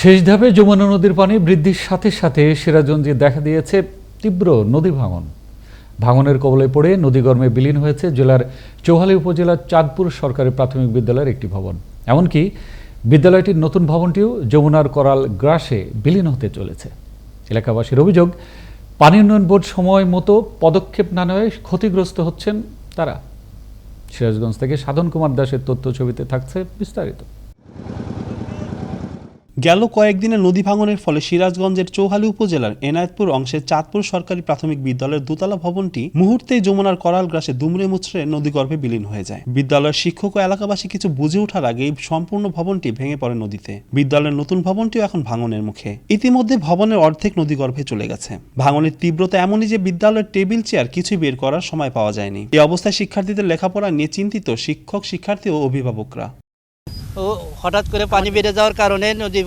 শেষ ধাপে যমুনা নদীর পানি বৃদ্ধির সাথে সাথে সিরাজগঞ্জে দেখা দিয়েছে তীব্র নদী ভাঙন। ভাঙনের কবলে পড়ে নদীগর্মে বিলীন হয়েছে জেলার চৌহালি উপজেলার চাঁদপুর সরকারি প্রাথমিক বিদ্যালয়ের একটি ভবন। এমনকি বিদ্যালয়টির নতুন ভবনটিও যমুনার করাল গ্রাসে বিলীন হতে চলেছে। এলাকাবাসীর অভিযোগ, পানি উন্নয়ন বোর্ড সময় মতো পদক্ষেপ না নেওয়ায় ক্ষতিগ্রস্ত হচ্ছেন তারা। সিরাজগঞ্জ থেকে সাধন কুমার দাসের তথ্য ছবিতে থাকছে বিস্তারিত। গেল কয়েকদিনে নদী ভাঙনের ফলে সিরাজগঞ্জের চৌহালি উপজেলার এনায়েতপুর অংশের চাঁদপুর সরকারি প্রাথমিক বিদ্যালয়ের দোতলা ভবনটি মুহূর্তেই যমুনার করাল গ্রাসে দুমড়ে মুচড়ে নদীগর্ভে বিলীন হয়ে যায়। বিদ্যালয়ের শিক্ষক ও এলাকাবাসী কিছু বুঝে ওঠার আগেই সম্পূর্ণ ভবনটি ভেঙে পড়ে নদীতে। বিদ্যালয়ের নতুন ভবনটিও এখন ভাঙনের মুখে। ইতিমধ্যে ভবনের অর্ধেক নদীগর্ভে চলে গেছে। ভাঙনের তীব্রতা এমনই যে বিদ্যালয়ের টেবিল, চেয়ার কিছুই বের করার সময় পাওয়া যায়নি। এই অবস্থায় শিক্ষার্থীদের লেখাপড়া নিয়ে চিন্তিত শিক্ষক, শিক্ষার্থী ও অভিভাবকরা। হঠাৎ করে পানি বেড়ে যাওয়ার কারণে নদী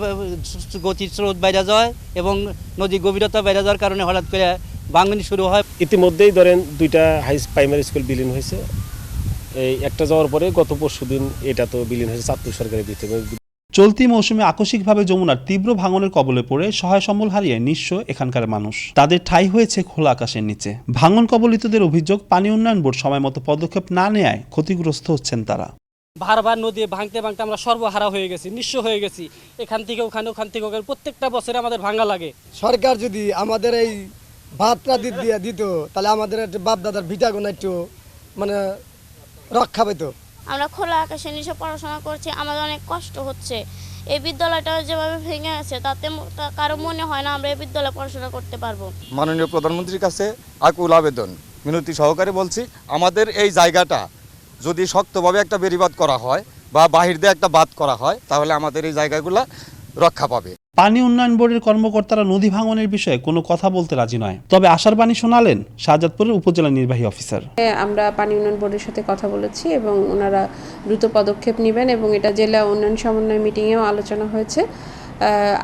গতির স্রোত বেড়ে যায় এবং নদী গভীরতা বেড়ে যাওয়ার কারণে হঠাৎ করে ভাঙনি শুরু হয়। ইতিমধ্যেই ধরেন দুইটা হাই প্রাইমারি স্কুল বিলীন হয়েছে। এই একটা যাওয়ার পরে গত পরশু দিন এটা তো বিলীন হয়েছে চাঁদপুর সরকারি বিদ্যালয় চলতি মৌসুমে আকস্মিকভাবে যমুনার তীব্র ভাঙনের কবলে পড়ে সহায় সম্বল হারিয়ে নিঃস্ব এখানকার মানুষ। তাদের ঠাই হয়েছে খোলা আকাশের নিচে। ভাঙন কবলিতদের অভিযোগ পানি উন্নয়ন বোর্ড সময় মতো পদক্ষেপ না নেয় ক্ষতিগ্রস্ত হচ্ছেন তারা। বারবার নদী ভাঙতে ভাঙতে আমরা সর্বহারা হয়ে গেছি নিঃস্ব হয়ে গেছি। এখান থেকে ওখানে ওখান থেকে ওখানে প্রত্যেকটা বছরে আমাদের ভাঙা লাগে। সরকার যদি আমাদের এই ভাতটা দিত দিয়ে দিত তাহলে আমাদের একটু বাপ দাদার ভিটাগুলো একটু মানে রক্ষা পেত। আমরা খোলা আকাশে নিচে পড়াশোনা করছি আমাদের অনেক কষ্ট হচ্ছে। এই বিদ্যালয়টা যেভাবে ভেঙে আছে তাতে কারও মনে হয় না আমরা এই বিদ্যালয়ে পড়াশোনা করতে পারব। মাননীয় প্রধানমন্ত্রীর কাছে আকুল আবেদন মিনতি সহকারে বলছি আমাদের এই জায়গাটা যদি শক্তভাবে একটা বেরিবাদ করা হয় বা বাহির দিয়ে একটা বাদ করা হয় তাহলে আমাদের এই জায়গাগুলা রক্ষা পাবে। পানি উন্নয়ন বোর্ডের কর্মকর্তারা নদী ভাঙনের বিষয়ে কোনো কথা বলতে রাজি নয়। তবে আশার বাণী শোনালেন শাহজাদপুরের উপজেলা নির্বাহী অফিসার। আমরা পানি উন্নয়ন বোর্ডের সাথে কথা বলেছি এবং ওনারা দ্রুত পদক্ষেপ নেবেন এবং এটা জেলা উন্নয়ন সমন্বয় মিটিংয়েও আলোচনা হয়েছে।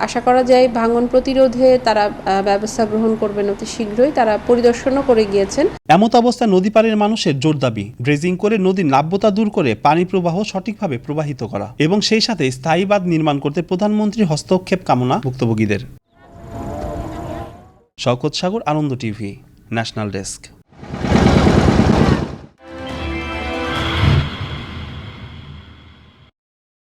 আশা করা যায় ভাঙন প্রতিরোধে তারা ব্যবস্থা গ্রহণ করবেন অতি শীঘ্রই। তারা পরিদর্শনও করে গিয়েছেন। এমত অবস্থায় নদী পাড়ের মানুষের জোর দাবি, ড্রেজিং করে নদীর নাব্যতা দূর করে পানি প্রবাহ সঠিকভাবে প্রবাহিত করা এবং সেই সাথে স্থায়ী বাঁধ নির্মাণ করতে প্রধানমন্ত্রীর হস্তক্ষেপ কামনা ভুক্তভোগীদের। Shawkat Sagar, Ananda TV, national desk.